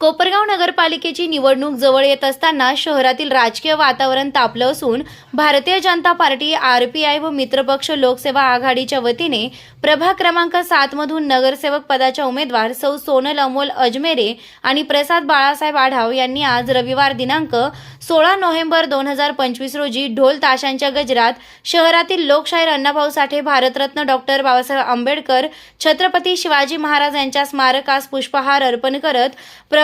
कोपरगाव नगरपालिकेची निवडणूक जवळ येत असताना शहरातील राजकीय वातावरण तापलं असून भारतीय जनता पार्टी आरपीआय व मित्रपक्ष लोकसेवा आघाडीच्या वतीने प्रभाग क्रमांक सात मधून नगरसेवक पदाच्या उमेदवार सौ सोनल अमोल अजमेरे आणि प्रसाद बाळासाहेब आढाव यांनी आज रविवार दिनांक सोळा नोव्हेंबर दोन हजार पंचवीस रोजी ढोल ताशांच्या गजरात शहरातील लोकशाहीर अण्णाभाऊ साठे भारतरत्न डॉक्टर बाबासाहेब आंबेडकर छत्रपती शिवाजी महाराज यांच्या स्मारकास पुष्पहार अर्पण करत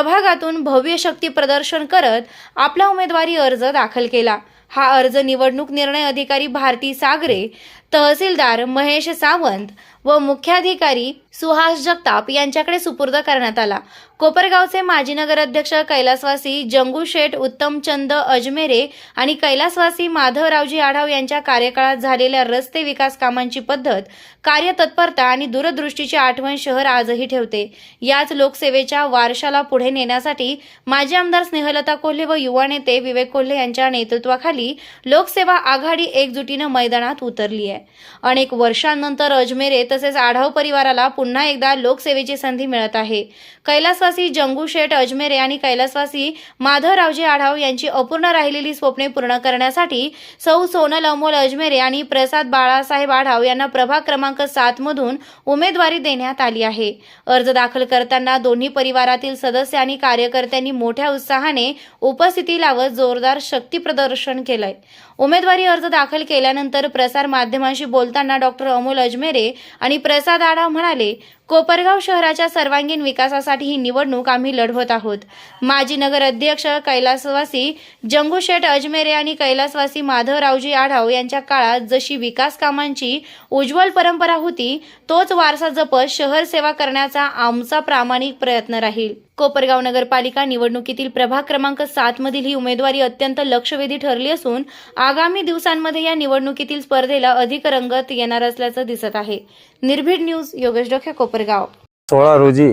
प्रभागातून भव्य शक्ती प्रदर्शन करत आपला उमेदवारी अर्ज दाखल केला. हा अर्ज निवडणूक निर्णय अधिकारी भारती सागरे तहसीलदार महेश सावंत व मुख्याधिकारी सुहास जगताप यांच्याकडे सुपूर्द करण्यात आला. कोपरगावचे माजी नगराध्यक्ष कैलासवासी जंगू शेठ उत्तमचंद अजमेरे आणि कैलासवासी माधवरावजी आढाव यांच्या कार्यकाळात झालेल्या रस्ते विकास कामांची पद्धत कार्यतत्परता आणि दूरदृष्टीची आठवण शहर आजही ठेवते. याच लोकसेवेच्या वारशाला पुढे नेण्यासाठी माजी आमदार स्नेहलता कोल्हे व युवा नेते विवेक कोल्हे यांच्या नेतृत्वाखाली लोकसेवा आघाडी एकजुटीनं मैदानात उतरली आहे अनेक वर्षांनंतर अजमेरे तसेच आढाव परिवाराला पुन्हा एकदा लोकसेवेची संधी मिळत आहे. कैलासवासी जंगू शेठ अजमेरे आणि कैलासवासी माधवरावजी आढाव यांची अपूर्ण राहिलेली स्वप्ने पूर्ण करण्यासाठी सौ सोनल अमोल अजमेरे आणि प्रसाद बाळासाहेब आढाव यांना प्रभाग क्रमांक सात मधून उमेदवारी देण्यात आली आहे. अर्ज दाखल करताना दोन्ही परिवारातील सदस्य आणि कार्यकर्त्यांनी मोठ्या उत्साहाने उपस्थिती लावत जोरदार शक्ती प्रदर्शन केलंय. उमेदवारी अर्ज दाखल केल्यानंतर प्रसार माध्यमांशी बोलताना डॉक्टर अमोल अजमेरे आणि प्रसाद आढाव म्हणाले कोपरगाव शहराच्या सर्वांगीण विकासासाठी ही निवडणूक आम्ही लढवत आहोत. माजी नगर अध्यक्ष कैलासवासी जंगूशेठ अजमेरे आणि कैलासवासी माधवरावजी आढाव यांच्या काळात जशी विकास कामांची उज्ज्वल परंपरा होती तोच वारसा जपत शहर सेवा करण्याचा आमचा प्रामाणिक प्रयत्न राहील. कोपरगाव नगरपालिका निवडणुकीतील प्रभाग क्रमांक सात मधील ही उमेदवारी अत्यंत लक्षवेधी ठरली असून आगामी दिवसांमध्ये या निवडणुकीतील स्पर्धेला अधिक रंगत येणार असल्याचं दिसत आहे. निर्भीड न्यूज योगेश डोके कोपरगाव. सोळा रोजी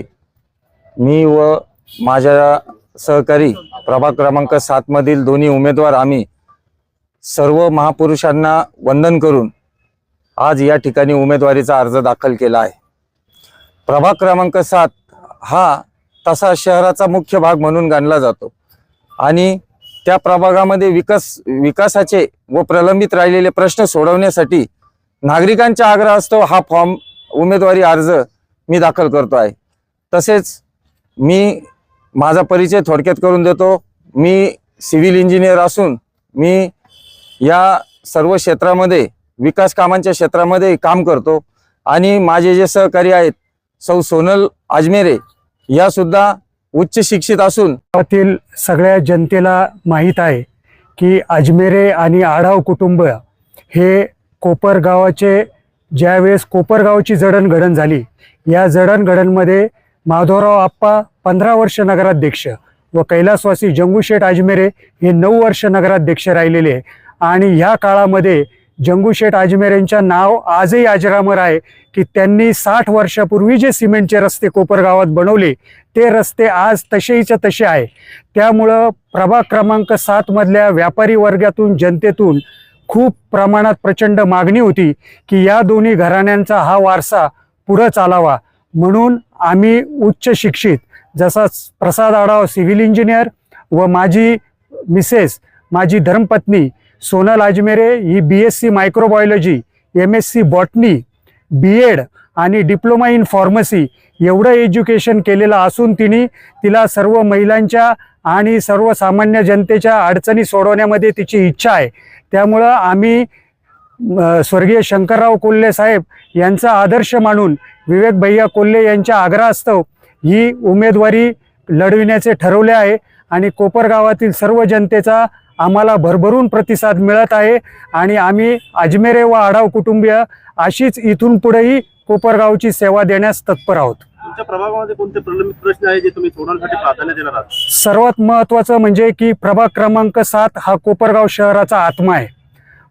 मी व माझ्या सहकारी प्रभाग क्रमांक सात मधील दोन्ही उमेदवार आम्ही सर्व महापुरुषांना वंदन करून आज या ठिकाणी उमेदवारीचा अर्ज दाखल केला आहे. प्रभाग क्रमांक सात हा तसा शहराचा मुख्य भाग म्हणून गणला जातो आणि त्या प्रभागामध्ये विकास विकासाचे व प्रलंबित राहिलेले प्रश्न सोडवण्यासाठी नागरिकांच्या आग्रह असतो हा फॉर्म उमेदवारी अर्ज मी दाखल करतो आहे. तसेच मी माझा परिचय थोडक्यात करून देतो. मी सिव्हिल इंजिनियर असून मी या सर्व क्षेत्रामध्ये विकास कामांच्या क्षेत्रामध्ये काम करतो. आणि माझे जे सहकारी आहेत सौ सोनल अजमेरे यासुद्धा उच्च शिक्षित असून गावातील सगळ्या जनतेला माहीत आहे की अजमेरे आणि आढाव कुटुंब हे कोपरगावाचे ज्यावेळेस कोपरगावची जडणघडण झाली या जडणघडणमध्ये माधवराव आप्पा पंधरा वर्ष नगराध्यक्ष व कैलासवासी जंगूशेठ अजमेरे हे नऊ वर्ष नगराध्यक्ष राहिलेले आहे. आणि ह्या काळामध्ये जंगूशेठ अजमेरेंच्या नाव आजही अजरामर आहे की त्यांनी साठ वर्षापूर्वी जे सिमेंटचे रस्ते कोपरगावात बनवले ते रस्ते आज तसेच्या तसे आहे. त्यामुळं प्रभाग क्रमांक सातमधल्या व्यापारी वर्गातून जनतेतून खूप प्रमाणात प्रचंड मागणी होती की या दोन्ही घराण्यांचा हा वारसा पुढं चालावा. म्हणून आम्ही उच्च शिक्षित जसा प्रसाद आढाव सिव्हिल इंजिनियर व माझी मिसेस माझी धर्मपत्नी सोनल अजमेरे ही B S C microbiology M S C botany B Ed आणि डिप्लोमा इन फार्मसी एवढं एज्युकेशन केलेलं असून तिने तिला सर्व महिलांच्या आणि सर्वसामान्य जनतेच्या अडचणी सोडवण्यामध्ये तिची इच्छा आहे. त्यामुळं आम्ही स्वर्गीय शंकरराव कोल्हे साहेब यांचा आदर्श मानून विवेक भैया कोल्हे यांच्या आग्रहास्तव ही उमेदवारी लढविण्याचे ठरवले आहे आणि कोपरगावातील सर्व जनतेचा आम्हाला भरभरून प्रतिसाद मिळत आहे आणि आम्ही अजमेरे व आढाव कुटुंबीय अशीच इथून पुढेही कोपरगावची सेवा देण्यास तत्पर आहोत. तुमच्या प्रभागामध्ये कोणते प्रलंबित प्रश्न आहे जे तुम्ही सोडवण्यासाठी प्राधान्य देणार आहात? सर्वात महत्त्वाचं म्हणजे की प्रभाग क्रमांक सात हा कोपरगाव शहराचा आत्मा आहे.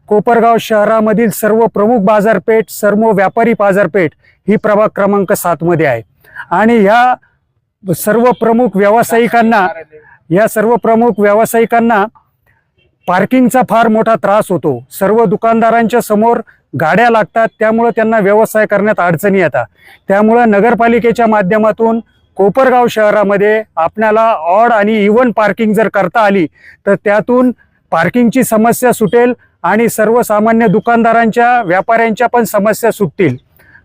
कोपरगाव शहरामधील सर्व प्रमुख बाजारपेठ सर्व व्यापारी बाजारपेठ ही प्रभाग क्रमांक सातमध्ये आहे. आणि ह्या सर्व प्रमुख व्यावसायिकांना या सर्व प्रमुख व्यावसायिकांना पार्किंगचा फार मोठा त्रास होतो. सर्व दुकानदारांच्या समोर गाड्या लागतात त्यामुळं त्यांना व्यवसाय करण्यात अडचणी येतात. त्यामुळं नगरपालिकेच्या माध्यमातून कोपरगाव शहरामध्ये आपल्याला ऑड आणि इवन पार्किंग जर करता आली तर त्यातून पार्किंगची समस्या सुटेल आणि सर्वसामान्य दुकानदारांच्या व्यापाऱ्यांच्या पण समस्या सुटतील.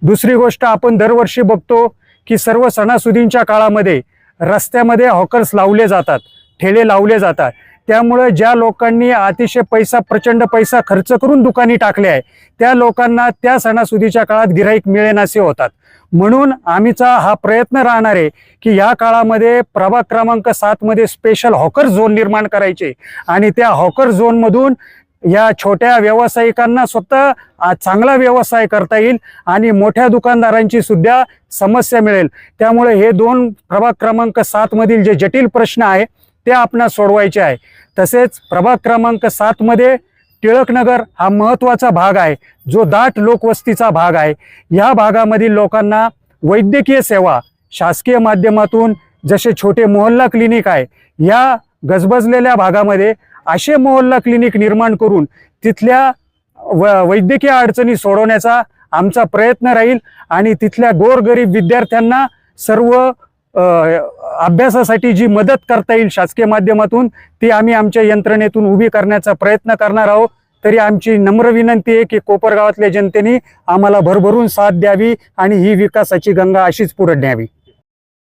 दुसरी गोष्ट आपण दरवर्षी बघतो की सर्व सणासुदींच्या काळामध्ये रस्त्यामध्ये हॉकर्स लावले जातात ठेले लावले जातात. त्यामुळे ज्या लोकांनी अतिशय पैसा प्रचंड पैसा खर्च करून दुकानी टाकले आहे त्या लोकांना त्या सणासुदीच्या काळात गिराईक मिळेनासे होतात. म्हणून आम्हीचा हा प्रयत्न राहणार आहे की या काळामध्ये प्रभाग क्रमांक सातमध्ये स्पेशल हॉकर झोन निर्माण करायचे आणि त्या हॉकर झोनमधून या छोट्या व्यावसायिकांना स्वतः चांगला व्यवसाय करता येईल आणि मोठ्या दुकानदारांची सुद्धा समस्या मिळेल. त्यामुळे हे दोन प्रभाग क्रमांक सातमधील जे जटिल प्रश्न आहे ते आपणास सोडवायचे आहे. तसेच प्रभाग क्रमांक सातमध्ये टिळकनगर हा महत्त्वाचा भाग आहे. जो दाट लोकवस्तीचा भाग आहे. या भागामधील लोकांना वैद्यकीय सेवा शासकीय माध्यमातून जसे छोटे मोहल्ला क्लिनिक आहे या गजबजलेल्या भागामध्ये असे मोहल्ला क्लिनिक निर्माण करून तिथल्या व वैद्यकीय अडचणी सोडवण्याचा आमचा प्रयत्न राहील आणि तिथल्या गोरगरीब विद्यार्थ्यांना सर्व अभ्यासासाठी जी मदत करता येईल शासकीय माध्यमातून ती आम्ही आमच्या यंत्रणेतून उभी करण्याचा प्रयत्न करणार आहोत. तरी आमची नम्र विनंती आहे की कोपरगावातल्या जनतेने आम्हाला भरभरून साथ द्यावी आणि ही विकासाची गंगा अशीच पुढे न्यावी.